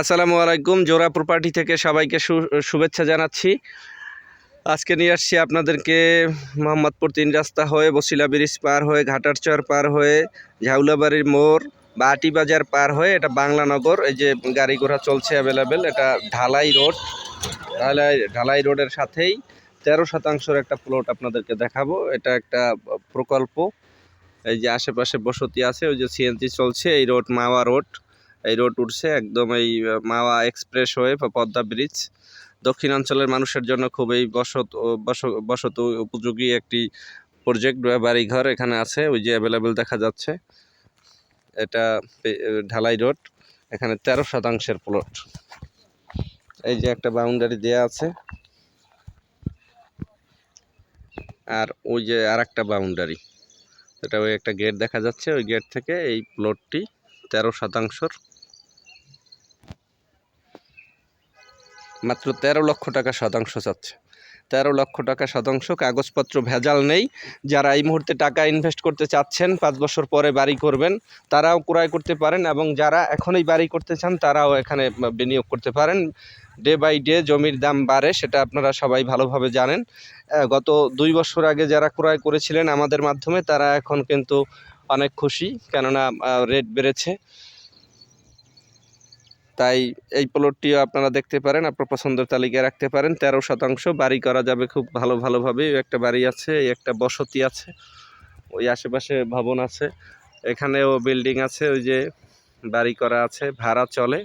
আসসালামু আলাইকুম জোড়া প্রপার্টি থেকে সবাইকে শুভেচ্ছা জানাচ্ছি। আজকে নিয়ে আসছি আপনাদেরকে মোহাম্মদপুর তিন রাস্তা হয়ে, বসিলা ব্রিজ পার হয়ে ঘাটারচর পার হয়ে, ঝাউলাবাড়ির মোড় বা বাজার পার হয়ে, এটা বাংলানগর এই যে গাড়ি ঘোড়া চলছে অ্যাভেলেবেল এটা ঢালাই রোড। ঢালাই ঢালাই রোডের সাথেই তেরো শতাংশের একটা প্লট আপনাদেরকে দেখাবো। এটা একটা প্রকল্প। এই যে আশেপাশে বসতি আছে, ওই যে সিএনজি চলছে, এই রোড মাওয়া রোড। এই রোড উঠছে, একদম এই মাওয়া এক্সপ্রেস হয়ে পদ্মা ব্রিজ দক্ষিণাঞ্চলের মানুষের জন্য খুবই বসত বসত উপযোগী একটি প্রজেক্ট বাড়িঘর এখানে আছে, ওই যে অ্যাভেলেবেল দেখা যাচ্ছে। এটা ঢালাই রোড এখানে তেরো শতাংশের প্লট এই যে একটা বাউন্ডারি দেয়া আছে। আর ওই যে আর একটা বাউন্ডারি এটা ওই একটা গেট দেখা যাচ্ছে, ওই গেট থেকে এই প্লটটি তেরো শতাংশর মাত্র তেরো লক্ষ টাকা শতাংশ চাচ্ছে। তেরো লক্ষ টাকা শতাংশ, কাগজপত্র ভেজাল নেই। যারা এই মুহূর্তে টাকা ইনভেস্ট করতে চাচ্ছেন, পাঁচ বছর পরে বাড়ি করবেন, তারাও ক্রয় করতে পারেন এবং যারা এখনই বাড়ি করতে চান, তারাও এখানে বিনিয়োগ করতে পারেন। ডে বাই ডে জমির দাম বাড়ে, সেটা আপনারা সবাই ভালোভাবে জানেন। গত দুই বছর আগে যারা ক্রয় করেছিলেন আমাদের মাধ্যমে, তারা এখন কিন্তু অনেক খুশি। কেননা রেট বেড়েছে। তাই এই প্লটটিও আপনারা দেখতে পারেন, আপনার পছন্দের তালিকায় রাখতে পারেন। তেরো শতাংশ বাড়ি করা যাবে খুব ভালো ভালোভাবে একটা বাড়ি আছে একটা বসতি আছে, ওই আশেপাশে ভবন আছে, এখানেও বিল্ডিং আছে, ওই যে বাড়ি করা আছে, ভাড়া চলে।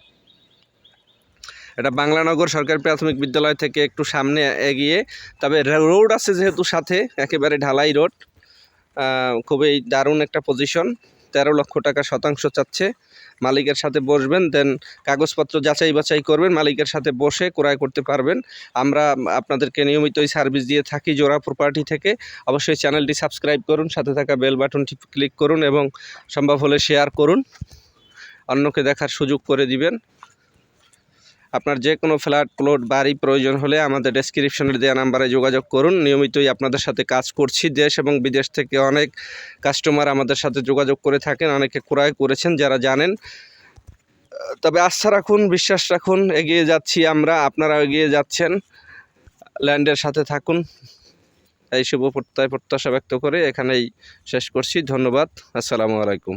এটা বাংলানগর সরকারি প্রাথমিক বিদ্যালয় থেকে একটু সামনে এগিয়ে, তবে রোড আছে যেহেতু সাথে, একেবারে ঢালাই রোড খুবই দারুণ একটা পজিশন তেরো লক্ষ টাকা শতাংশ চাচ্ছে। মালিকের সাথে বসবেন দেন কাগজপত্র যাচাই বাছাই করবেন, মালিকের সাথে বসে ক্রয় করতে পারবেন। আমরা আপনাদেরকে নিয়মিত ওই সার্ভিস দিয়ে থাকি জোড়া প্রপার্টি থেকে। অবশ্যই চ্যানেলটি সাবস্ক্রাইব করুন, সাথে থাকা বেল বাটনটি ক্লিক করুন এবং সম্ভব হলে শেয়ার করুন। অন্যকে দেখার সুযোগ করে দিবেন। আপনার যে কোনো ফ্ল্যাট, প্লট, বাড়ি প্রয়োজন হলে আমাদের ডেসক্রিপশনের দেওয়া নাম্বারে যোগাযোগ করুন। নিয়মিতই আপনাদের সাথে কাজ করছি দেশ এবং বিদেশ থেকে অনেক কাস্টমার আমাদের সাথে যোগাযোগ করে থাকেন, অনেকে ক্রয় করেছেন যারা জানেন। তবে আস্থা রাখুন, বিশ্বাস রাখুন, এগিয়ে যাচ্ছি আমরা আপনারা এগিয়ে যাচ্ছেন। ল্যান্ডের সাথে থাকুন। এই শুভ প্রত্যয় প্রত্যাশা ব্যক্ত করে এখানেই শেষ করছি। ধন্যবাদ। আসসালামু আলাইকুম।